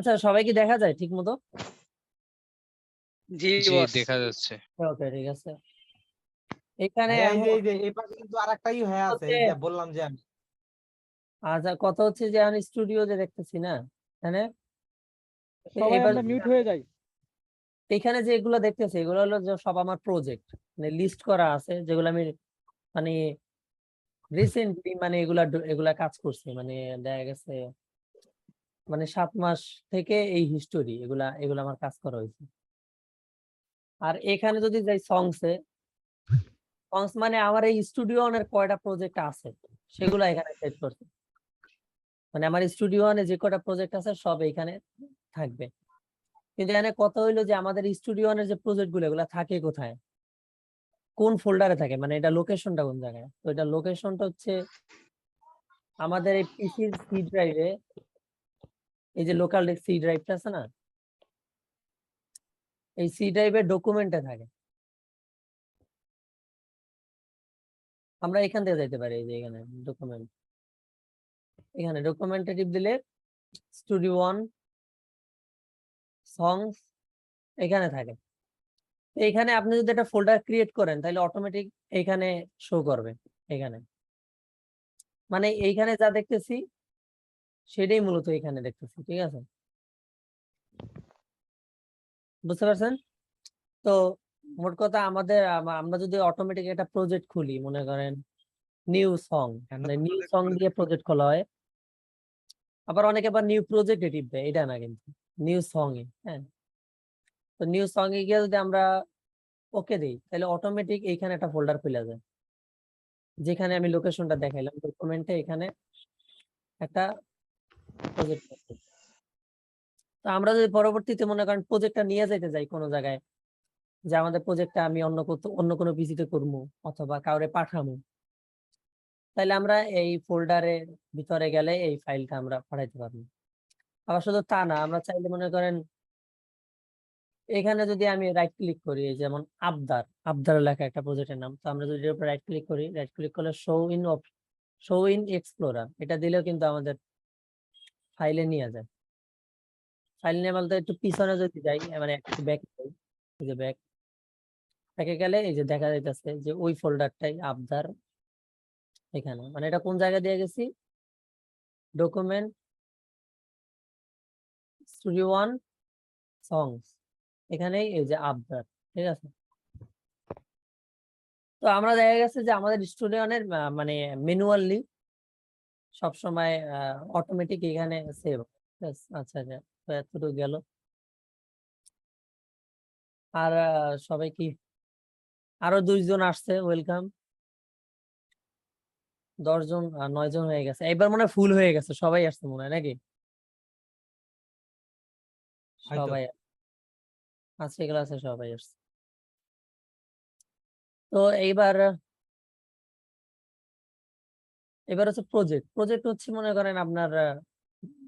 আচ্ছা সবাই কি দেখা যায় ঠিক মতো? জি দেখা যাচ্ছে। ওকে ঠিক আছে। এখানে এই যে এই পাশে কিন্তু আরেকটাই হয়ে আছে যে বললাম যে আমি। আচ্ছা কত হচ্ছে যে আমি স্টুডিও যে দেখতেছি না? এখানে সবাই এবার মিউট হয়ে যাই। এখানে যে এগুলো দেখতেছি এগুলো হলো যে সব আমার প্রজেক্ট মানে লিস্ট করা আছে যেগুলো আমি মানে রিসেন্টলি মানে এগুলা এগুলা কাজ করছি মানে দেখা গেছে মানে সাত মাস থেকে এই হিস্টোরি এগুলা, এগুলো আমার কাজ করা হয়েছে আর এখানে যদি যাই সংসে সংস মানে আমার এই স্টুডিও অনের কয়টা প্রজেক্ট আছে, সেগুলো এখানে সেট করছে। মানে আমার স্টুডিও অনে যে কয়টা প্রজেক্ট আছে, সব এখানে থাকবে। কিন্তু এখানে কথা হইল যে আমাদের স্টুডিও অনের যে প্রজেক্টগুলো, এগুলো থাকে কোথায়? কোন ফোল্ডারে থাকে? মানে এটা লোকেশনটা কোন জায়গায়? তো এটা লোকেশনটা হচ্ছে আমাদের এই পিসির সি ড্রাইভে এই যে লোকাল সি ড্রাইভটা আছে না? এই সি ড্রাইভের ডকুমেন্টে থাকে। আমরা এখান থেকে যাইতে পারি এই যে এখানে ডকুমেন্ট এখানে ডকুমেন্টে টিপ দিলে স্টুডিও ওয়ান সংস এখানে থাকে। এখানে আপনি যদি একটা ফোল্ডার ক্রিয়েট করেন, তাহলে অটোমেটিক এখানে শো করবে, এখানে। মানে এইখানে যা দেখতেছি সেটাই মূলত এখানে দেখতেছি ঠিক আছে? বুঝতে পারছেন? তো মোট কথা আমাদের আমরা যদি অটোমেটিক একটা প্রজেক্ট খুলি মনে করেন নিউ সং নিউ সং দিয়ে প্রজেক্ট খোলা হয়। আবার অনেকে আবার নিউ প্রজেক্ট টিপ দেয় এটা না কিন্তু নিউ সং এ হ্যাঁ? তো নিউ সং এ গিয়ে যদি আমরা ওকে দিই তাহলে অটোমেটিক এইখানে একটা ফোল্ডার খুলে যায়। যেখানে আমি লোকেশনটা দেখাইলাম ডকুমেন্টে এখানে একটা প্রজেক্ট তো আমরা যদি পরবর্তীতে মনে করেন প্রজেক্টটা নিয়ে যেতে যাই কোনো জায়গায়, যে আমাদের প্রজেক্টটা আমি অন্য অন্য কোনো পিসিতে করব অথবা কাউরে পাঠাবো তাহলে আমরা এই ফোল্ডারের ভিতরে গেলে এই ফাইলটা আমরা পাঠাইতে পারব। আবার শুধু তা না, আমরা চাইলে মনে করেন এখানে যদি আমি রাইট ক্লিক করি যেমন আবদার আবদার লেখা একটা প্রজেক্টের নাম, তো আমরা যদি রাইট ক্লিক করি রাইট ক্লিক করলে show in show in explorer এটা দিলেও কিন্তু আমাদের ফাইলে নিয়ে যায়। ফাইল নিয়ে বলতে একটু পিছনে যদি যাই মানে একটু ব্যাক যাই এই যে ব্যাক ব্যাকে গেলে এই যে দেখা যাইতেছে যে ওই ফোল্ডারটাই আবদার এখানে। মানে এটা কোন জায়গায় দিয়ে গেছি? ডকুমেন্ট স্টুডিও ওয়ান সংস এখানেই এই যে আবদার, ঠিক আছে? তো আমরা দেখা গেছে যে আমাদের স্টুডিওনের মানে ম্যানুয়ালি সবসময় অটোমেটিক এখানে সেভ আচ্ছা আচ্ছা এতটুকু গেল। আর সবাই কি? আরও দুইজন আসছে ওয়েলকাম দশজন আহ, নয় জন হয়ে গেছে। এবার মনে হয় ফুল হয়ে গেছে সবাই আসছে মনে হয় নাকি। সবাই আজকে ক্লাসে সবাই আসছে। তো এইবার এবার হচ্ছে প্রজেক্ট প্রজেক্ট হচ্ছে মনে করেন আপনার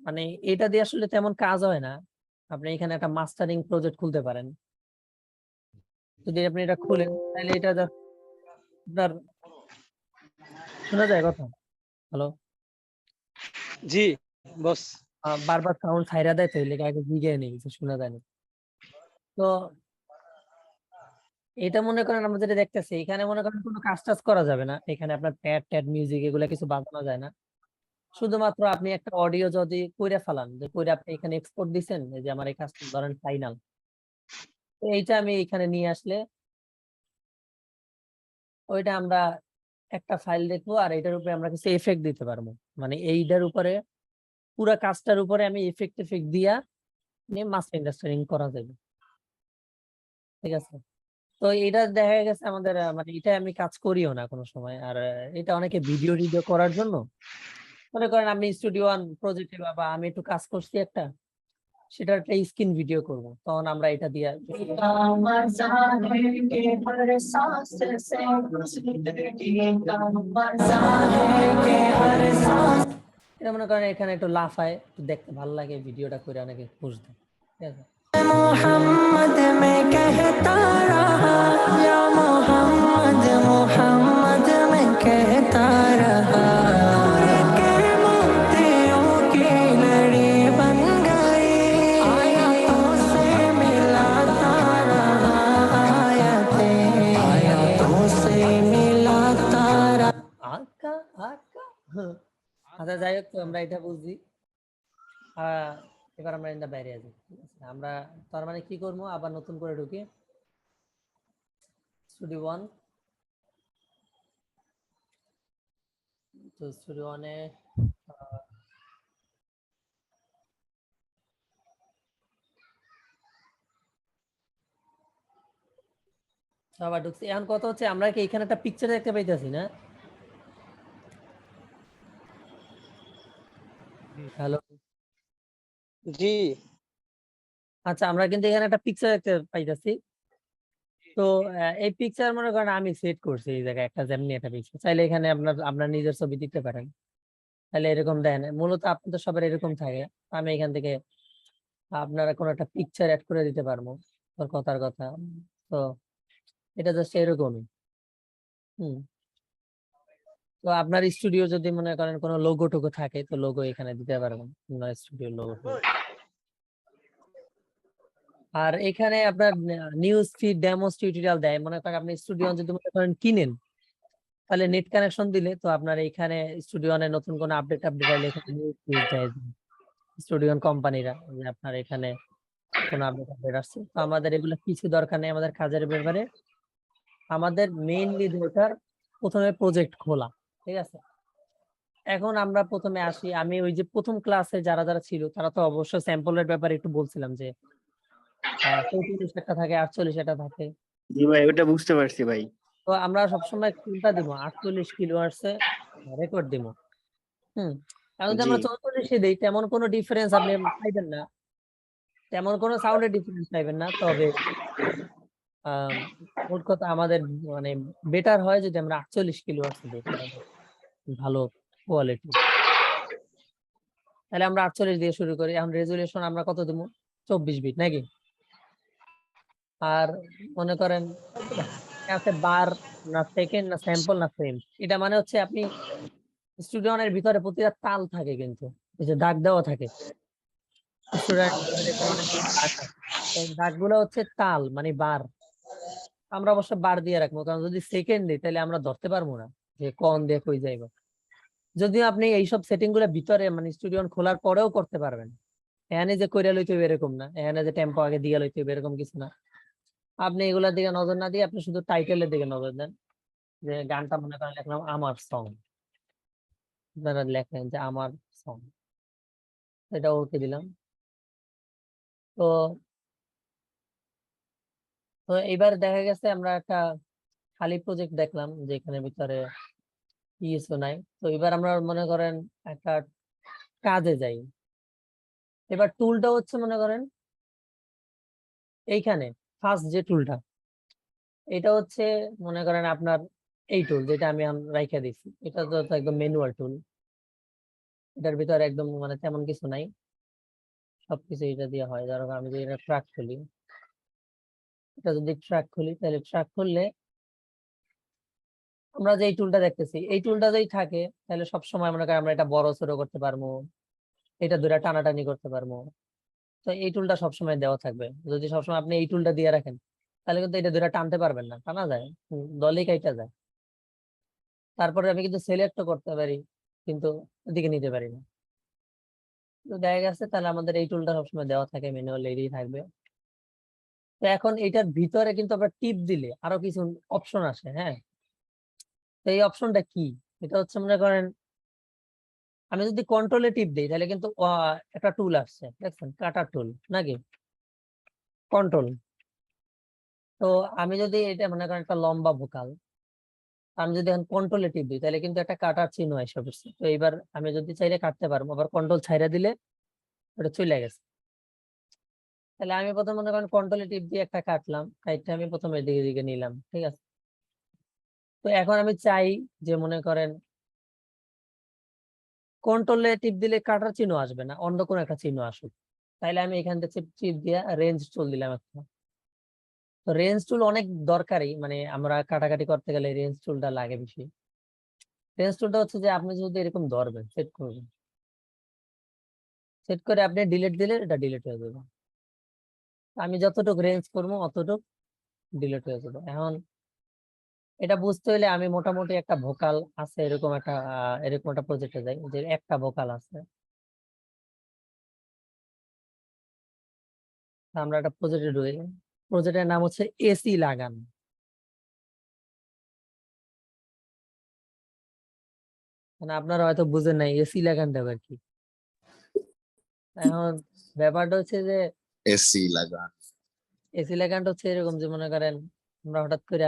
মানে এটা দিয়ে আসলে তেমন কাজ হয় না। আপনি এখানে একটা মাস্টারিং প্রজেক্ট খুলতে পারেন। যদি আপনি এটা খুলেন তাহলে এটা আপনার শোনা যায় কথা? হ্যালো জি বস। বারবার সাউন্ড ছাইরা দেয় তো আগে জিগে নেই শোনা যায় না তো এটা মনে করেন আমরা যেটা দেখতেছি, এখানে মনে করেন কোনো কাজ টাজ করা যাবে না। এখানে আপনার প্যাড ট্যাড মিউজিক এগুলা কিছু বাজানো যায় না। শুধুমাত্র আপনি একটা অডিও যদি কইরা ফেলান, যে কইরা আপনি এখানে এক্সপোর্ট দিছেন যে আমার এই কাজটা ধরেন ফাইনাল এইটা আমি এখানে নিয়ে আসলে ওইটা আমরা একটা ফাইল দেখব আর এটার উপরে আমরা কিছু এফেক্ট দিতে পারব। মানে এইটার উপরে, পুরা কাজটার উপরে আমি এফেক্ট এফেক্ট দিয়া নিয়ে মাস্টার ইন্ডাস্টারিং করা যাবে। ঠিক আছে? তো এটা দেখা গেছে আমাদের মানে এটা আমি কাজ করিও না কোনো সময়। আর এটা অনেকে ভিডিও টিডিও করার জন্য। মনে করেন আমি স্টুডিও ওয়ান প্রজেক্টে বা আমি একটু কাজ করছি একটা, সেটার একটা স্ক্রিন ভিডিও করব। তখন আমরা এটা দিয়ে এটা মনে করেন এখানে একটু লাফায় দেখতে ভালো লাগে, ভিডিওটা করে অনেকে খুঁজ দেয়। ঠিক আছে? मोहम्मद में कहता मोहम्मद मोहम्मद में कहता रहा। तेरों की तो से मिलाता रहा आयातें तो, आयातों से मिलाता रहा। আঁকা আঁকা আচ্ছা যাই হোক আমরা এটা বুঝি এবার আমরা এটা বাইরে আছি। আমরা, তার মানে কি করব? আবার নতুন করে ঢুকি। স্টুডিও ওয়ান তো আবার ঢুকছি। এখন হচ্ছে, আমরা কি এখানে একটা পিকচার দেখতে পাইতেছি না? হ্যালো জি। আচ্ছা আমরা কিন্তু এখানে একটা পিকচার দেখতে পাইতেছি। তো এই পিকচার মনে করেন আমি সেট করছি এই জায়গায় একটা যেমনি একটা পিকচার চাইলে এখানে আপনার আপনার নিজের ছবি দিতে পারেন। তাহলে এরকম দেন মূলত আপনাদের সবার এরকম থাকে। আমি এখান থেকে আপনারা কোনো একটা পিকচার অ্যাড করে দিতে পারব কথার কথা। তো এটা জাস্ট এরকমই। হুম। তো আপনার স্টুডিও যদি মনে করেন কোনো লোগো টোগো থাকে তো লোগো এখানে দিতে পারবেন। আপনার স্টুডিও লোগো আর এখানে আপনার নিউজ ফিড ডেমো টিউটোরিয়াল দেয়। মনে করেন আপনি স্টুডিও যদি মনে করেন কিনেন তাহলে নেট কানেকশন দিলে তো আপনার এখানে স্টুডিও নতুন কোনো আপডেট আপডেট আইলে এখানে নিউজ ফিড দেয়। স্টুডিও কোম্পানিরা যে আপনার এখানে কোনো আপডেট আপডেট আসছে। তো আমাদের এগুলো কিছু দরকার নেই আমাদের কাজের ব্যাপারে। আমাদের মেইনলি দরকার প্রথমে প্রজেক্ট খোলা। ঠিক আছে? এখন আমরা প্রথমে আসি। আমি ওই যে প্রথম ক্লাসে যারা যারা ছিল তারা তো অবশ্যই স্যাম্পলের ব্যাপারে একটু বলছিলাম যে চৌত্রিশ একটা থাকে আটচল্লিশ একটা থাকে। জি ভাই ওটা বুঝতে পারছি ভাই। তো আমরা সবসময় কোনটা দিব? আটচল্লিশ কিলো আর্টসে রেকর্ড দিব। হুম এখন যদি আমরা। চৌচল্লিশে দিই তেমন কোনো ডিফারেন্স আপনি পাইবেন না। তেমন কোনো সাউন্ডের ডিফারেন্স পাইবেন না তবে মোট কথা আমাদের মানে বেটার হয় যদি আমরা আটচল্লিশ কিলো আর্টসে দিই। ভালো কোয়ালিটি তাহলে আমরা আটচল্লিশ দিয়ে শুরু করি। এখন রেজুলেশন আমরা কত দেবো? চব্বিশ বিট নাকি? আর মনে করেন, আছে বার না সেকেন্ড না স্যাম্পল না ফ্রেম এটা মানে হচ্ছে আপনি স্টুডিওনের ভিতরে প্রতিটা তাল থাকে কিন্তু, এই যে দাগ দেওয়া থাকে। দাগগুলো হচ্ছে তাল মানে বার আমরা অবশ্য বার দিয়ে রাখব, কারণ যদি সেকেন্ড দিই, তাহলে আমরা ধরতে পারব না। যে কোন দিয়ে কই যাইব। যদিও আপনি এইসব সেটিংগুলো ভিতরে মানে স্টুডিও খোলার পরেও করতে পারবেন। এখানে যে কইরা লইতে হবে এরকম না। এখানে যে টেম্পো আগে দিয়ে লইতে হবে এরকম কিছু না। আপনি এগুলোর দিকে নজর না দিয়ে আপনি শুধু টাইটেলের দিকে নজর দেন। যে গানটা মনে করেন লিখলাম আমার সং আপনারা লেখেন যে আমার সং এটা ওকে দিলাম। তো তো এবার দেখা গেছে আমরা একটা খালি প্রজেক্ট দেখলাম যে এখানে ভিতরে কিছু নাই। তো এবার আমরা মনে করেন একটা কাজে যাই। এবার টুলটা হচ্ছে মনে করেন এইখানে ফার্স্ট যে টুলটা এটা হচ্ছে মনে করেন আপনার এই টুল যেটা আমি রাইখা দিছি। এটা তো একদম ম্যানুয়াল টুল এটার ভিতরে একদম মানে তেমন কিছু নাই। সবকিছু এটা দিয়ে হয়। ধরো আমি যদি এটা ট্র্যাক খুলি, এটা যদি ট্র্যাক খুলি, তাহলে ট্র্যাক খুললে আমরা যে এই টুলটা দেখতেছি, এই টুলটা যদি থাকে, তাহলে সব সময় মনে করেন আমরা এটা বড় ছোট করতে পারব, এটা দুটা টানাটানি করতে পারব। তো এই টুলটা সবসময় দেওয়া থাকবে। যদি সবসময় আপনি এই টুলটা দিয়ে রাখেন, তাহলে কিন্তু এটা দুটা টানতে পারবেন না, টানা যায় দলেই কাইটা যায়। তারপরে আমি কিন্তু সিলেক্ট করতে পারি, কিন্তু ওদিকে নিতে পারি না। তো দেখা গেছে তাহলে আমাদের এই টুলটা সবসময় দেওয়া থাকে ম্যানুয়াল এরই থাকবে। তো এখন এটার ভিতরে কিন্তু আমরা টিপ দিলে আরও কিছু অপশন আসে হ্যাঁ? এই অপশনটা কি? এটা হচ্ছে মনে করেন আমি যদি কন্ট্রোলে টিপ দিই, তাহলে কিন্তু একটা টুল আসছে, দেখছেন? কাটার টুল নাকি? কন্ট্রোল তো আমি যদি এটা মনে করেন একটা লম্বা ভোকাল আমি যদি এখন কন্ট্রোলে টিপ দিই, তাহলে কিন্তু একটা কাটার চিহ্ন এসে পড়ছে। তো এবার আমি যদি চাইলে কাটতে পারব, আবার কন্ট্রোল ছাইরা দিলে ওটা চলে গেছে। তাহলে আমি প্রথমে মনে করেন কন্ট্রোলে টিপ দিয়ে একটা কাটলাম কাইটটা আমি প্রথমে দিকে দিকে নিলাম, ঠিক আছে? তো এখন আমি চাই যে মনে করেন কন্ট্রোলে টিপ দিলে কাটার চিহ্ন আসবে না, অন্য কোনো একটা চিহ্ন আসুক। তাইলে আমি এখান থেকে টিপ দিয়ে রেঞ্জ টুল দিলাম একটা। তো রেঞ্জ টুল অনেক দরকারি মানে আমরা কাটাকাটি করতে গেলে রেঞ্জ টুলটা লাগে বেশি। রেঞ্জ টুলটা হচ্ছে যে আপনি যদি এরকম ধরবেন সেট করবেন। সেট করে আপনি ডিলিট দিলে এটা ডিলিট হয়ে যাবে। আমি যতটুকু রেঞ্জ করব অতটুকু ডিলিট হয়ে যাবে। এখন এটা বুঝতে হলে আমি মোটামুটি একটা ভোকাল আছে এরকম একটা এরকম একটা প্রজেক্টে যাই যে একটা ভোকাল আছে। আমরা একটা প্রজেক্টে ঢুকি। প্রজেক্টের নাম হচ্ছে এসি লাগান। মানে আপনারা হয়তো বুঝেন নাই এসি লাগানটা আবার কি? এখন ব্যাপারটা হচ্ছে যে এসি লাগান। এসি লাগানটা হচ্ছে এরকম যে মনে করেন আমরা হঠাৎ করে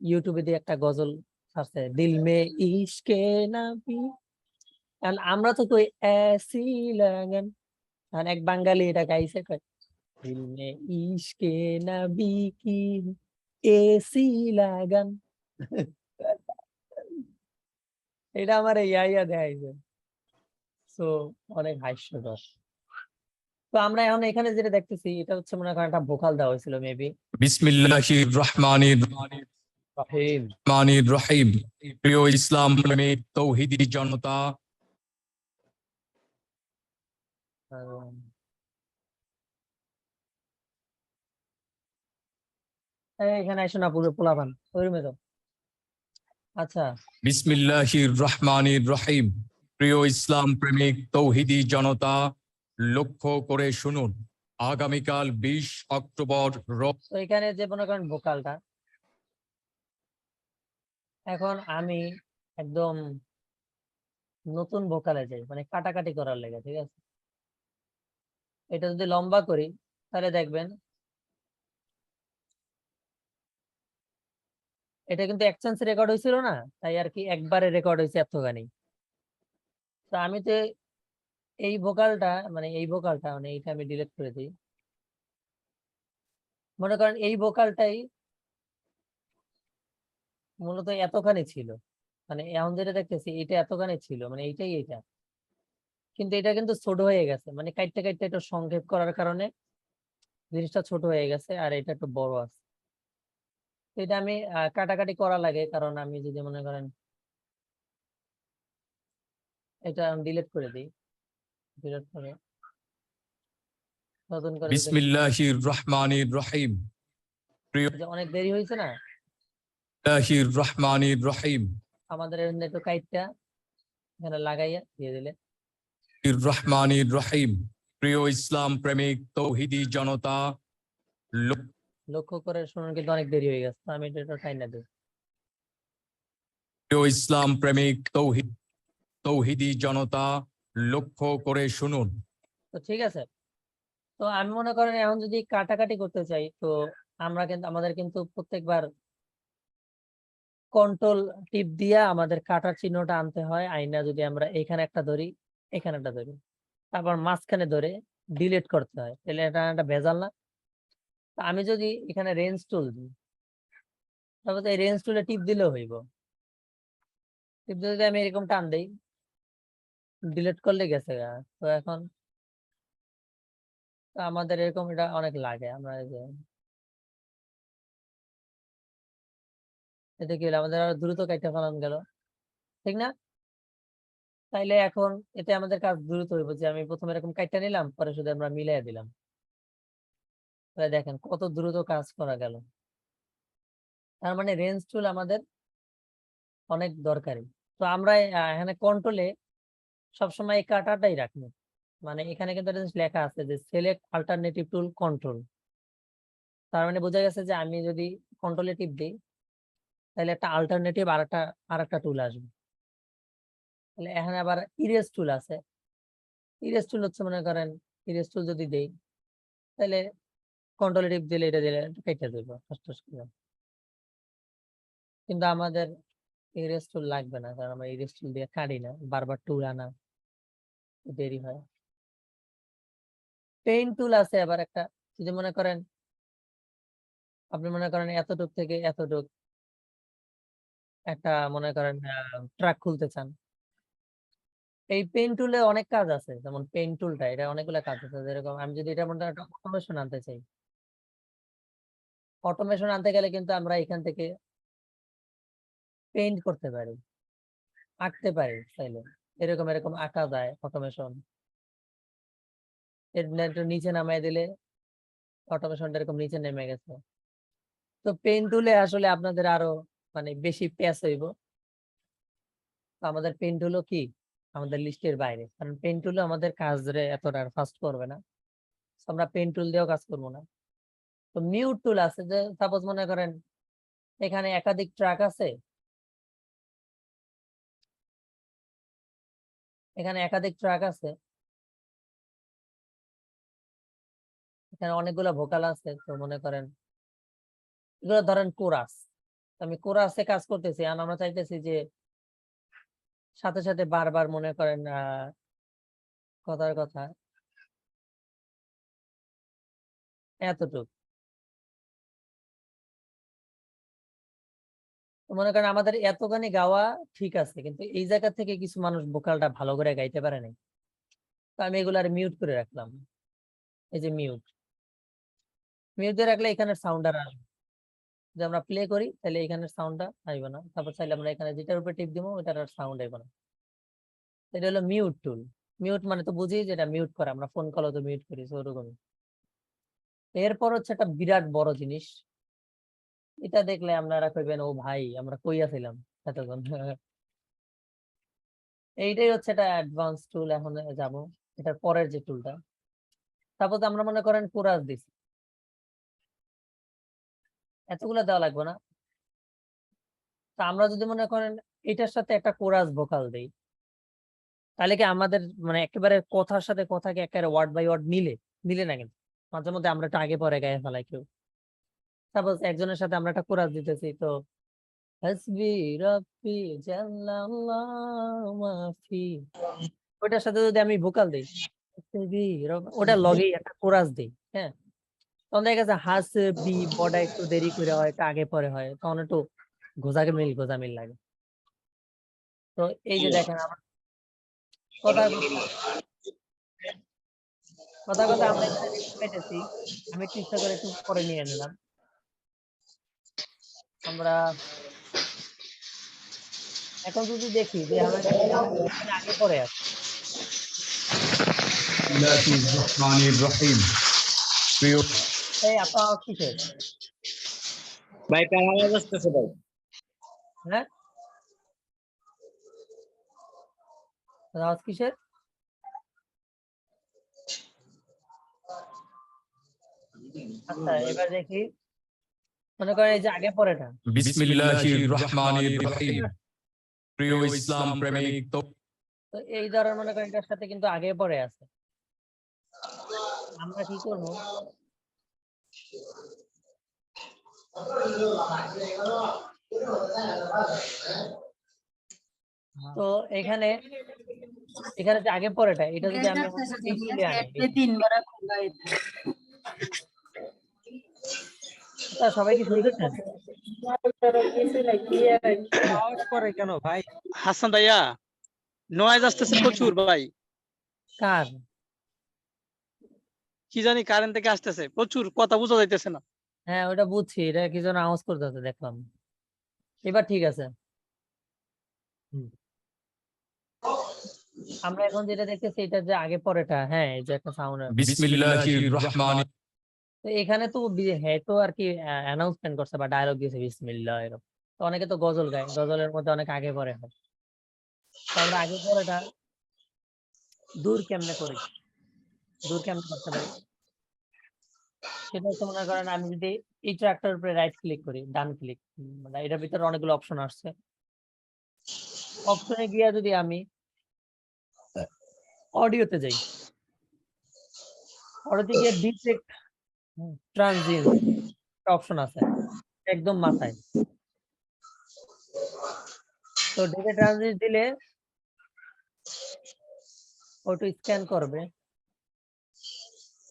ইউটিউবে দিয়ে একটা গজল ছাড়ছে দিল মে ইশকে নাবি কারণ আমরা তো কই এসি লাগান আর এক বাঙালি এটা গাইছে কয় দিল মে ইশকে নাবি কি এসি লাগান? এটা আমার ইয়া দেখাইছে। তো অনেক হাস্যকর। তো আমরা এখন এখানে যেটা দেখতেছি এটা হচ্ছে মনে করেন একটা ভোকাল দেওয়া হয়েছিল মেবি বিসমিল্লাহির রহমানির রহমানির রহিম। প্রিয় ইসলাম প্রেমিক তৌহিদি জনতা। এখানে এসো না পুরো পোলাপান। ওই রুমে তো আচ্ছা। বিসমিল্লাহির রহমানির রহিম। প্রিয় ইসলাম প্রেমিক তৌহিদি জনতা লক্ষ্য করে শুনুন। আগামীকাল বিশ অক্টোবর এখানে যে মনে করেন ভোকালটা এখন আমি একদম নতুন ভোকালে যাই মানে কাটাকাটি করার লেগে, ঠিক আছে? এটা যদি লম্বা করি, তাহলে দেখবেন এটা কিন্তু এক চান্স রেকর্ড হয়েছিল না, তাই আর কি একবারে রেকর্ড হয়েছে এতখানি। তো আমি তো এই ভোকালটা মানে এই ভোকালটা মানে এইটা আমি ডিলিট করে দিই। মনে করেন এই ভোকালটাই মূলত এতখানি ছিল। মানে এখন যেটা দেখতেছি এটা এতখানি ছিল মানে এইটাই এটা কিন্তু এটা কিন্তু ছোট হয়ে গেছে মানে কাইটটা কাইটটা একটু সংক্ষেপ করার কারণে জিনিসটা ছোট হয়ে গেছে আর এটা একটু বড় আছে। এটা আমি কাটাকাটি করা লাগে কারণ আমি যদি মনে করেন এটা আমি ডিলিট করে দিই। ডিলিট করে নতুন করে বিসমিল্লাহির রহমানির রহিম। অনেক দেরি হয়েছে না? বিসমিল্লাহির রহমানির রহিম আমাদের কাইটটা এখানে লাগাইয়া দিয়ে দিলে। রহমানির রহিম প্রিয় ইসলাম প্রেমিক তৌহিদি জনতা লক্ষ্য লক্ষ্য করে শুনুন কিন্তু অনেক দেরি হয়ে গেছে আমি এটা টাইম না দিই। প্রিয় ইসলাম প্রেমিক তৌহিদ তৌহিদি জনতা লক্ষ্য করে শুনুন। তো ঠিক আছে। তো আমি মনে করেন এখন যদি কাটাকাটি করতে চাই তো আমরা কিন্তু আমাদের কিন্তু প্রত্যেকবার কন্ট্রোল টিপ দিয়ে আমাদের কাটার চিহ্নটা আনতে হয়। আইনা যদি আমরা এখানে একটা ধরি, এখানে একটা ধরি। তারপর মাঝখানে ধরে ডিলিট করতে হয়। তাহলে এটা একটা ভেজাল না। আমি যদি এখানে রেঞ্জ টুল দিই তারপর এই রেঞ্জ টুলে টিপ দিলেও হইব। টিপ দিয়ে যদি আমি এরকম টান দিই ডিলিট করলে গেছে। তো এখন আমাদের এরকম এটা অনেক লাগে। আমরা এতে কি হলো আমাদের আরও দ্রুত কাইটা ফেলান গেল। ঠিক না? তাইলে এখন এতে আমাদের কাজ দ্রুত হইব যে আমি প্রথমে এরকম কাইটা নিলাম, পরে শুধু আমরা মিলাই দিলাম। তাহলে দেখেন কত দ্রুত কাজ করা গেল। তার মানে রেঞ্জ টুল আমাদের অনেক দরকারি। তো আমরা এখানে কন্ট্রোলে সবসময় এই কাটাটাই রাখব। মানে এখানে কিন্তু লেখা আছে যে সিলেক্ট অল্টারনেটিভ টুল কন্ট্রোল তার মানে বোঝা গেছে যে আমি যদি কন্ট্রোলে টিপ দিই তাহলে একটা আলটারনেটিভ আর একটা আর একটা টুল আসবে। তাহলে এখানে আবার ইরেজ টুল আছে। ইরেজ টুল হচ্ছে মনে করেন ইরেজ টুল যদি দেই, তাহলে কন্ট্রোলে টিপ দিলে এটা দিলে কেটে দেবো কিন্তু আমাদের ইরেজ টুল লাগবে না, কারণ আমরা ইরেজ টুল দিয়ে কাটি না, বারবার টুল আনা দেরি হয়। পেইন টুল আছে আবার একটা, যদি মনে করেন, আপনি মনে করেন এতটুক থেকে এতটুক একটা মনে করেন ট্রাক খুলতে চান। এই পেন টুলে অনেক কাজ আছে। যেমন পেন টুলটা এটা অনেকগুলো কাজ আছে। যেরকম আমি যদি এটা মধ্যে একটা অটোমেশন আনতে চাই। অটোমেশন আনতে গেলে কিন্তু আমরা এখান থেকে পেইন্ট করতে পারি। আঁকতে পারি চাইলে। এরকম এরকম আঁকা যায় অটোমেশন এর নিচে নামাই দিলে অটোমেশনটা এরকম নিচে নেমে গেছে। তো পেন টুলে আসলে আপনাদের আরও মানে বেশি প্যাচ হইব। আমাদের পেন টুলও কি? আমাদের লিস্টের বাইরে। কারণ পেন টুলও আমাদের কাজ ধরে এতটা ফাস্ট করবে না। আমরা পেন টুল দিয়েও কাজ করব না। তো মিউট টুল আছে যে সাপোজ মনে করেন এখানে একাধিক ট্রাক আছে। এখানে একাধিক ট্রাক আছে। এখানে অনেকগুলো ভোকাল আছে। তো মনে করেন এগুলো ধরেন কোরাস। আমি কোরাসে কাজ করতেছি আর আমরা চাইতেছি যে সাথে সাথে বারবার মনে করেন কথার কথা। এতটুক। মনে করেন আমাদের এতখানি গাওয়া ঠিক আছে, কিন্তু এই জায়গা থেকে কিছু মানুষ ভোকালটা ভালো করে গাইতে পারে নাই। তো আমি এগুলো আর মিউট করে রাখলাম। এই যে মিউট মিউট দিয়ে রাখলে এখানে সাউন্ড আর আসবে যে আমরা প্লে করি, তাহলে এখানের সাউন্ডটা আসবে না। তারপর চাইলে আমরা এখানে যেটার উপরে টিপ দিব ওটার আর সাউন্ড আসবে না। এটা হলো মিউট টুল মিউট মানে তো বুঝি যেটা মিউট করা, আমরা ফোন কলও তো মিউট করি ওরকমই। এরপর হচ্ছে একটা বিরাট বড় জিনিস। এটা দেখলে আপনারা কইবেন, ও ভাই, আমরা কই আছিলাম? এতক্ষণ। এইটাই হচ্ছে একটা অ্যাডভান্স টুল এখন যাব। এটার পরের যে টুলটা সাপোজ আমরা মনে করেন কোরাস দিছি। এতগুলো দেওয়া লাগবে না। তা আমরা যদি মনে করেন এটার সাথে একটা কোরাস ভোকাল দেই, তাহলে কি আমাদের মানে একেবারে কথার সাথে কথাকে একেবারে ওয়ার্ড বাই ওয়ার্ড মিলে মিলে না কিন্তু মাঝে মধ্যে আমরা একটু আগে পরে গায়ে ফেলাই কেউ। সাপোজ একজনের সাথে আমরা একটা কোরাস দিতেছি, তো মাফি। ওটার সাথে যদি আমি ভোকাল দেই ওটা লগেই একটা কোরাস দেই হ্যাঁ? তখন দেখা গেছে হাসবি বড়া একটু দেরি করে হয়, একটু আগে পরে হয়। তখন একটু গোজাকে মিল গোজা মিল লাগে। তো এই যে দেখেন আমার কথা কথা কথা আমরা পেতেছি আমি একটু করে একটু পরে নিয়ে নিলাম। আমরা এখন যদি দেখি যে আমাদের আগে পরে আছে। প্রিয় এই আওয়াজ কিসের ভাই কার আওয়াজ আসতেছে ভাই। হ্যাঁ? আওয়াজ কিসের? আচ্ছা এবার দেখি। মনে করেন এই যে আগে পরেটা। বিসমিল্লাহির রহমানির রহিম। প্রিয় ইসলাম প্রেমিক তো তো এই ধরনের মনে করেন এটার সাথে কিন্তু আগে পরে আছে। আমরা কি করব? তো এখানে এখানে যে আগে পরেটা এটা যদি আমি এই তুলে আনি তা সবাই কি শুনতেছেন করে কেন ভাই হাসান ভাইয়া নয়েজ আসতেছে প্রচুর ভাই। কার? কি জানি কারেন্ট থেকে আসতেছে। প্রচুর কথা বোঝা যাইতেছে না। হ্যাঁ ওটা বুঝছি। এটা কি যেন আওয়াজ করতেছে দেখলাম। এবার ঠিক আছে। আমরা এখন যেটা দেখতেছি এটা যে আগে পরেটা হ্যাঁ এই যে একটা সাউন্ড বিসমিল্লাহির রহমানির তো এখানে তো হ্যাঁ তো আর কি অ্যানাউন্সমেন্ট করছে বা ডায়লগ দিয়েছে বিসমিল্লাহ এরকম তো অনেকে তো গজল গায় গজলের মধ্যে অনেক আগে পরে হয়। তো আমরা আগে পরেটা দূর কেমনে করি? দূর কেমনে করতে পারি? সেটা হচ্ছে মনে করেন আমি যদি এই ট্র্যাক্টর উপরে রাইট ক্লিক করি, ডান ক্লিক মানে এটার ভিতরে অনেকগুলো অপশন আসছে। অপশনে গিয়ে যদি আমি অডিওতে যাই অডিওতে গিয়ে ডিটেক্ট ট্রানজিট অপশন আছে, একদম মাথায়। তো ডেটে ট্রানজিট দিলে ওটু স্ক্যান করবে।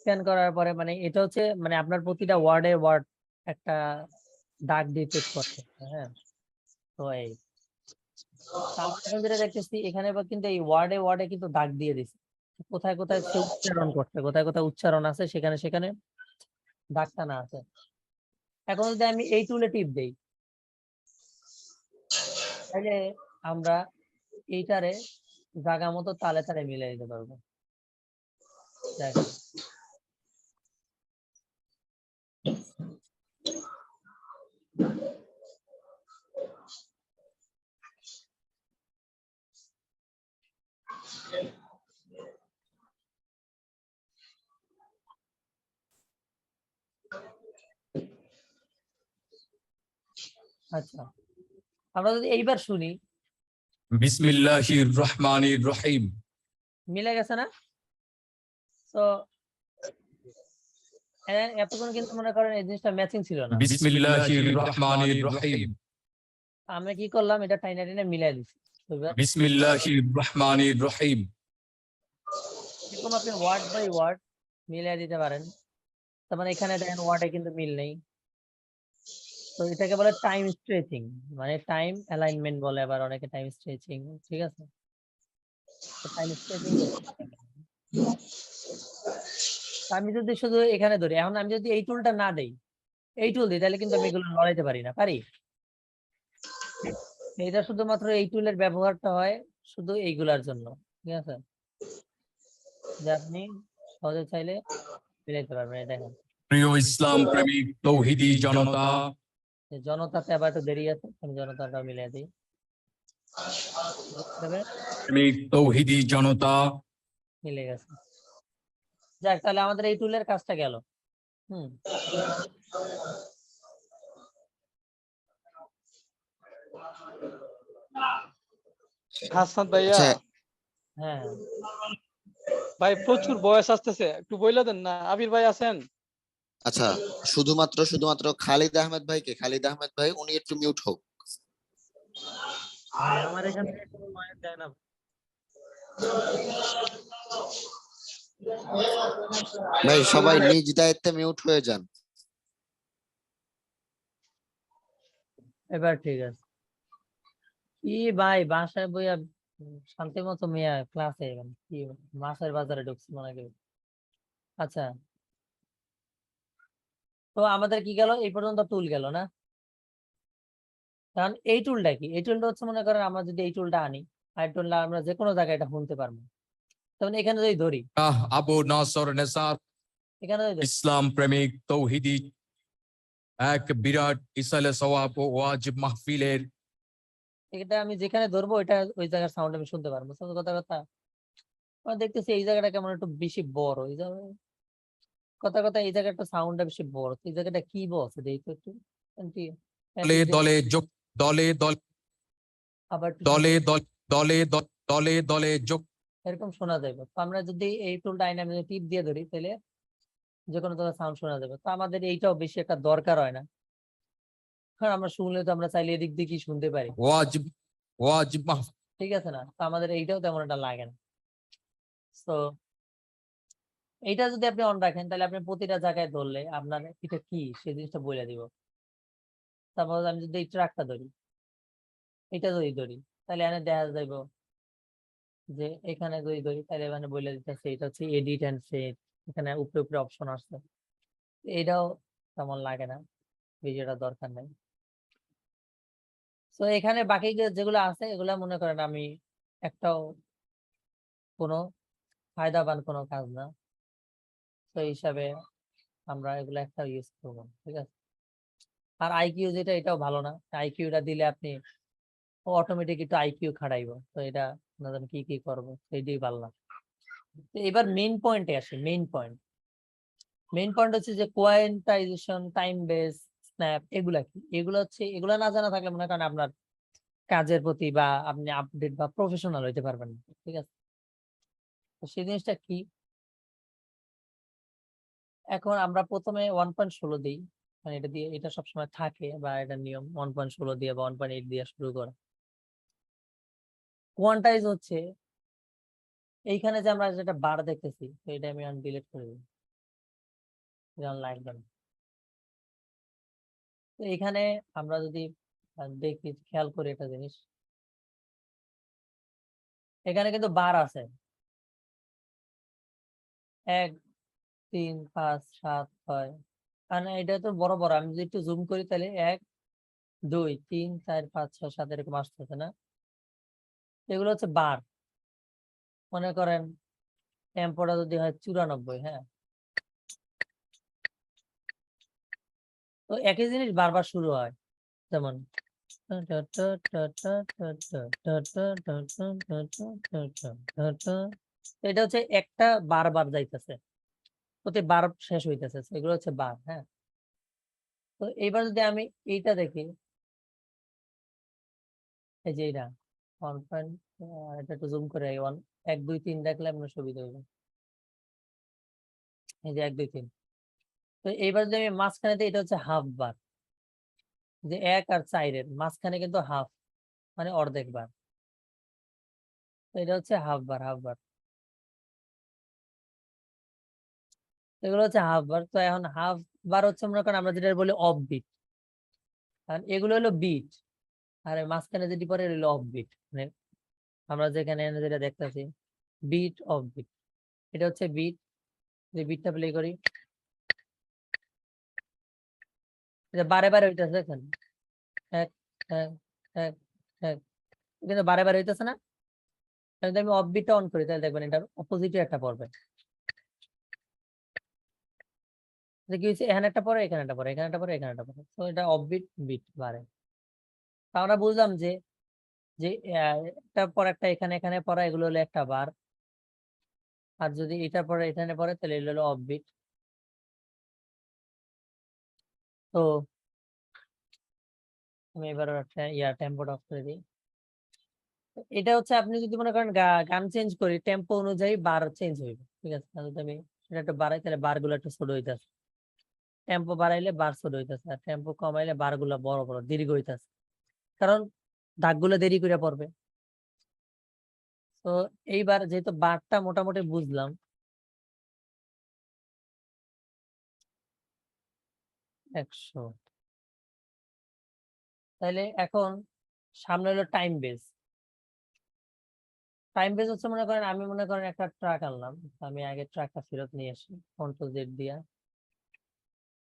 স্ক্যান করার পরে মানে এটা হচ্ছে মানে আপনার প্রতিটা ওয়ার্ডে ওয়ার্ড একটা দাগ ডিটেক্ট করছে হ্যাঁ? তো এই। এখন যেটা দেখতেছি, এখানে কিন্তু এই ওয়ার্ডে ওয়ার্ডে কিন্তু দাগ দিয়ে দিছে। কোথায় কোথায় সে উচ্চারণ করছে কোথায় কোথায় উচ্চারণ আছে, সেখানে সেখানে দাগটা না আছে। এখন যদি আমি এই টুলে টিপ দেই, তাহলে আমরা এইটারে জায়গা মতো তালে তালে মিলে দিতে পারব। দেখেন। আচ্ছা। আমরা যদি এইবার শুনি। বিসমিল্লাহির রহমানির রহিম। মিলে গেছে না? তো এতক্ষণ কিন্তু মনে করেন এই জিনিসটা ম্যাচিং ছিল না। বিসমিল্লাহির রহমানির রহিম। আমরা কি করলাম? এটা টাইনা টাইনা মিলাই দিছি। বিসমিল্লাহির রহমানির রহিম। এরকম আপনি ওয়ার্ড বাই ওয়ার্ড মিলাই দিতে পারেন। তার মানে এখানে দেখেন ওয়ার্ডে কিন্তু মিল নেই। তো এটাকে বলে টাইম স্ট্রেচিং মানে টাইম অ্যালাইনমেন্ট বলে আবার অনেকে টাইম স্ট্রেচিং ঠিক আছে? টাইম স্ট্রেচিং আমি যদি শুধু এখানে ধরি, এখন আমি যদি এই টুলটা না দেই, এই টুল দিই তাহলে কিন্তু আমি এগুলো লড়াইতে পারি না, পারি? এটা শুধুমাত্র এই টুলের ব্যবহারটা হয় শুধু এইগুলার জন্য, ঠিক আছে? যে আপনি সহজে চাইলে মিলাইতে পারবেন দেখেন। প্রিয় ইসলাম প্রেমিক, তৌহিদি জনতা জনতাতে আবার একটু দেরি আছে আমি জনতাটা মিলিয়ে দিই। প্রেমিক তৌহিদি জনতা। মিলে গেছে। যাক তাহলে আমাদের এই টুলের কাজটা গেল। হুম। হাসান ভাইয়া। আচ্ছা। হ্যাঁ। ভাই প্রচুর বয়স আসতেছে। একটু বইলে দেন না। আবির ভাই আছেন? আচ্ছা শুধুমাত্র শুধুমাত্র খালিদ আহমেদ ভাইকে? খালিদ আহমেদ ভাই উনি একটু মিউট হোক। ভাই, আমার এখানে দেয় না। ভাই সবাই নিজ দায়িত্বে মিউট হয়ে যান। এবার ঠিক আছে। কি ভাই বাসায় বইয়া শান্তি মতো মেয়া ক্লাসে কি মাছের বাজারে ঢুকছি মনে করি। আচ্ছা। তো আমাদের কি গেল? এই পর্যন্ত টুল গেল না? কারণ এই টুলটা কি? এই টুলটা হচ্ছে মনে করেন আমরা যদি এই টুলটা আনি আর টুলটা আমরা যে কোনো জায়গায় এটা শুনতে পারব। তখন এখানে যদি ধরি। আবু নাসর নেসার এখানে ইসলাম প্রেমিক তৌহিদি এক বিরাট ইসালে সওয়াব ও ওয়াজিব মাহফিলের এটা আমি যেখানে ধরবো এটা ওই জায়গার সাউন্ড আমি শুনতে পারব। কথা কথা? আমরা দেখতেছি এই জায়গাটা কেমন একটু বেশি বড় এই জায়গায় কথা কথা এই জায়গাটা সাউন্ডটা বেশি বড় এই জায়গাটা কি বলছে দেখি তো একটু আন্টি, দলে দলে যোগ দলে দলে আবার দলে দলে দলে দলে দলে যোগ। এরকম শোনা যাবে। তো আমরা যদি এই টুলটা আইনে আমি টিপ দিয়ে ধরি তাহলে যে কোনো জায়গায় সাউন্ড শোনা যাবে। তো আমাদের এইটাও বেশি একটা দরকার হয় না। কারণ আমরা শুনলে তো আমরা চাইলে এদিক দিয়ে কি শুনতে পারি। ওয়াজিব ওয়াজিব ঠিক আছে না? তো আমাদের এইটাও তেমন একটা লাগে না। তো এইটা যদি আপনি অন রাখেন, তাহলে আপনি প্রতিটা জায়গায় ধরলে আপনার এটা কি? সেই জিনিসটা বলে দিব। তারপর আমি যদি এই ট্রাকটা ধরি, এটা যদি ধরি, তাহলে এখানে দেখা যাইব যে এখানে যদি ধরি, তাহলে এখানে বলে দিতেছে, এটা হচ্ছে এডিট এন্ড সেট এখানে উপরে উপরে অপশন আসছে। এটাও তেমন লাগে না ভিডিওটা দরকার নেই। তো এখানে বাকি যেগুলো আছে, এগুলা মনে করেন আমি একটাও কোনো ফায়দাবান কোনো কাজ না। তো হিসাবে আমরা এগুলো একটা ইউজ করব, ঠিক আছে? আর আইকিউ যেটা, এটাও ভালো না। আইকিউটা দিলে আপনি অটোমেটিক একটু আইকিউ খাটাইবো। তো এটা আপনাদের কি কি করব? সেইটাই ভালো না তো এবার মেইন পয়েন্টে আসি মেইন পয়েন্ট মেইন পয়েন্ট হচ্ছে যে কোয়ান্টাইজেশন টাইম বেস স্ন্যাপ এগুলা কি? এগুলো হচ্ছে, এগুলা না জানা থাকলে মনে করেন আপনার কাজের প্রতি বা আপনি আপডেট বা প্রফেশনাল হইতে পারবেন না, ঠিক আছে? তো সেই জিনিসটা কি? এখন আমরা প্রথমে ওয়ান পয়েন্ট ষোলো দিই। মানে এটা দিয়ে, এটা সবসময় থাকে বা এটা নিয়ম ওয়ান পয়েন্ট ষোলো দিয়ে বা ওয়ান পয়েন্ট এইট দিয়ে শুরু করা। কোয়ান্টাইজ হচ্ছে, এইখানে যে আমরা যেটা বার দেখতেছি, তো এটা আমি ডিলিট করে দিই। এটা লাগবে না তো এখানে আমরা যদি দেখি, খেয়াল করি একটা জিনিস। এখানে কিন্তু বার আছে। এক তিন, পাঁচ, সাত, ছয়। কারণ এটা তো বড় বড় আমি যদি একটু জুম করি তাহলে এক, দুই, তিন, চার, পাঁচ, ছয়, সাত এরকম আসতেছে না? এগুলো হচ্ছে বার। মনে করেন টেম্পোটা যদি হয় চুরানব্বই হ্যাঁ? তো একই জিনিস বারবার শুরু হয়। যেমন এটা হচ্ছে একটা বারবার যাইতেছে। প্রতি বার শেষ হইতেছে এগুলো হচ্ছে বার হ্যাঁ? তো এইবার যদি আমি এইটা দেখি এই যে এটা ওয়ান পয়েন্ট এটা একটু জুম করে ওয়ান এক, দুই, তিন দেখলে আপনার সুবিধা হবে এই যে এক, দুই, তিন। তো এইবার যদি আমি মাঝখানে এটা হচ্ছে হাফ বার। যে এক আর চারের মাঝখানে কিন্তু হাফ মানে অর্ধেক বার। তো এটা হচ্ছে হাফ বার হাফ বার। এগুলো হচ্ছে হাফ বার তো এখন হাফ বার হচ্ছে মনে করেন আমরা যেটা বলি অফ বিট কারণ এগুলো হলো বিট আর মাঝখানে যেটি পরে হলো অফ বিট মানে আমরা যেখানে যেটা দেখতেছি বিট অফ বিট এটা হচ্ছে বিট যে বিটটা প্লে করি। এটা বারে বারে হইতেছে, দেখেন। এক এক এক এক। কিন্তু বারে বারে হইতেছে না। আমি অফ বিটটা অন করি, তাহলে দেখবেন এটার অপোজিটে একটা পড়বে কি হচ্ছে এখানে একটা পরে এখানে একটা পরে এখানে একটা পরে এখানে একটা পরে। তো এটা অফ বিট বাড়ে তা আমরা বুঝলাম যে যে আহ, একটার পর একটা এখানে এখানে পড়া এগুলো হলো একটা বার। আর যদি এটার পরে এখানে পড়ে তাহলে এগুলো হলো অফ বিট তো আমি এবার একটা ইয়া টেম্পোটা অফ করে দিই। এটা হচ্ছে আপনি যদি মনে করেন গান চেঞ্জ করি টেম্পো অনুযায়ী বার চেঞ্জ হইবে। ঠিক আছে? তাহলে আমি এটা একটু বাড়াই তাহলে বারগুলো একটু ছোট হইতেছে টেম্পো বাড়াইলে বার ছোট হইতেছে, আর টেম্পো কমাইলে বারগুলো বড় বড়, দীর্ঘ হইতেছে। কারণ দাগগুলো দেরি করে পড়বে। তো এইবার যেহেতু বারটা মোটামুটি বুঝলাম, একশো। তাহলে এখন সামনে হলো টাইম বেস টাইম বেস হচ্ছে মনে করেন, আমি মনে করেন একটা ট্রাক আনলাম। আমি আগে ট্রাকটা ফেরত নিয়ে আসি কন্ট্রোল জেড দিয়া।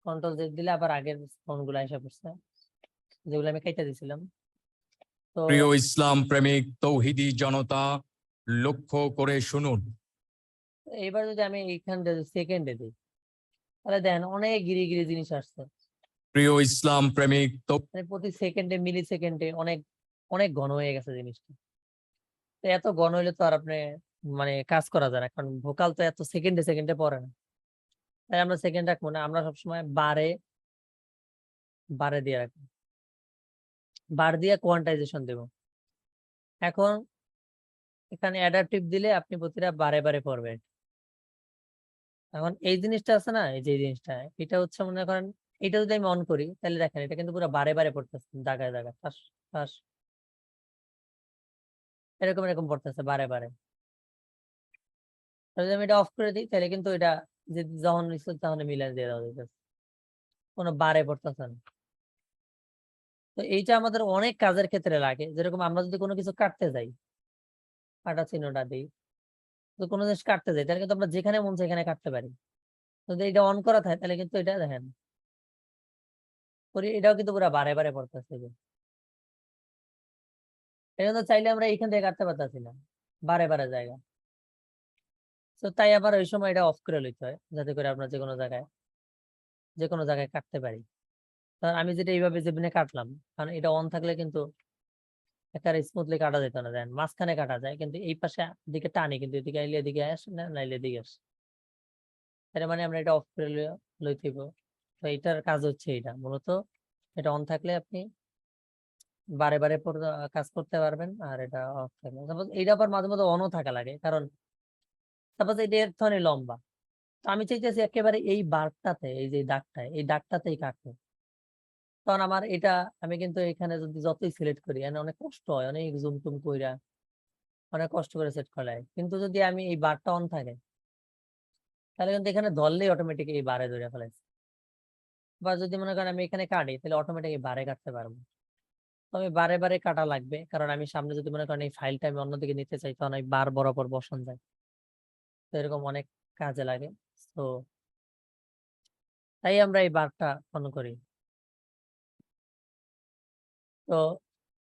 কন্ট্রোল জেড দিলে আবার আগের ফোনগুলো এসে পড়ছে যেগুলো আমি কেটে দিছিলাম। তো প্রিয় ইসলাম প্রেমিক তৌহিদি জনতা লক্ষ্য করে শুনুন। এইবার যদি আমি এইখানটা সেকেন্ডে দিই তাহলে দেখেন অনেক গিরি গিরি জিনিস আসছে। প্রিয় ইসলাম প্রেমিক তো মানে প্রতি সেকেন্ডে মিলি সেকেন্ডে অনেক অনেক ঘন হয়ে গেছে জিনিসটা। তো এত ঘন হইলে তো আর আপনি মানে কাজ করা যায় না কারণ ভোকাল তো এত সেকেন্ডে সেকেন্ডে পড়ে না। তাই আমরা সেকেন্ড রাখব না, আমরা সবসময় বারে বারে দিয়ে রাখব। বার দিয়ে কোয়ান্টাইজেশন দেব। এখন এখানে অ্যাডাপটিভ দিলে আপনি প্রতিটা বারে বারে পড়বেন। এখন এই জিনিসটা আছে না, এই যে জিনিসটা, এটা হচ্ছে মনে করেন, এটা যদি আমি অন করি, তাহলে দেখেন এটা কিন্তু পুরো বারে বারে পড়তেছে দাগায় জায়গায় ঠাস ঠাস এরকম এরকম পড়তেছে বারে বারে। যদি আমি এটা অফ করে দিই, তাহলে কিন্তু এটা যে যখন ইচ্ছে তখন মিলাই দিয়ে দেওয়া যাইতেছে কোনো বারে পড়তেছে না। তো এইটা আমাদের অনেক কাজের ক্ষেত্রে লাগে। যেরকম আমরা যদি কোনো কিছু কাটতে যাই, কাটা চিহ্নটা দিই, তো কোনো জিনিস কাটতে যাই, তাহলে কিন্তু আমরা যেখানে মন সেখানে কাটতে পারি। যদি এটা অন করা থাকে, তাহলে কিন্তু এটা দেখেন এটাও কিন্তু পুরো বারে বারে পড়তেছে যে এই জন্য চাইলে আমরা এইখান থেকে কাটতে পারতেছি না, বারে বারে জায়গা। তো তাই আবার ওই সময় এটা অফ করে লইতে হয়, যাতে করে আমরা যে কোনো জায়গায় যে কোনো জায়গায় কাটতে পারি। কারণ আমি যেটা এইভাবে যেভাবে কাটলাম, কারণ এটা অন থাকলে কিন্তু একেবারে স্মুথলি কাটা যেত না দেন মাঝখানে কাটা যায়, কিন্তু এই পাশে দিকে টানি, কিন্তু এদিকে আইলে এদিকে আসে না, নাইলে এদিকে আসে। তার মানে আমরা এটা অফ করে লই- লইতে হইব। তো এটার কাজ হচ্ছে এটা মূলত এটা অন থাকলে আপনি বারে বারে কাজ করতে পারবেন, আর এটা অফ থাকলে। সাপোজ এইটা আবার মাঝে মধ্যে অনও থাকা লাগে, কারণ সাপোজ এটা এর থনে লম্বা তো আমি চাইতেছি একেবারে এই বারটাতে, এই যে দাগটায়, এই দাগটাতেই কাটতে। তখন আমার এটা, আমি কিন্তু এখানে যদি যতই সিলেক্ট করি এখানে অনেক কষ্ট হয়, অনেক জুম টুম কইরা, অনেক কষ্ট করে সেট করা হয় কিন্তু যদি আমি এই বারটা অন থাকে, তাহলে কিন্তু এখানে ধরলেই অটোমেটিক এই বারে ধরে ফেলাইছে। বা যদি মনে করেন আমি এখানে কাটি, তাহলে অটোমেটিক এই বারে কাটতে পারব। তো আমি বারে বারে কাটা লাগবে, কারণ আমি সামনে যদি মনে করেন এই ফাইলটা আমি অন্যদিকে নিতে চাই, তখন আমি বার বরাবর বসান যায়। তো এরকম অনেক কাজে লাগে। তো তাই আমরা এই বারটা অন করি। তো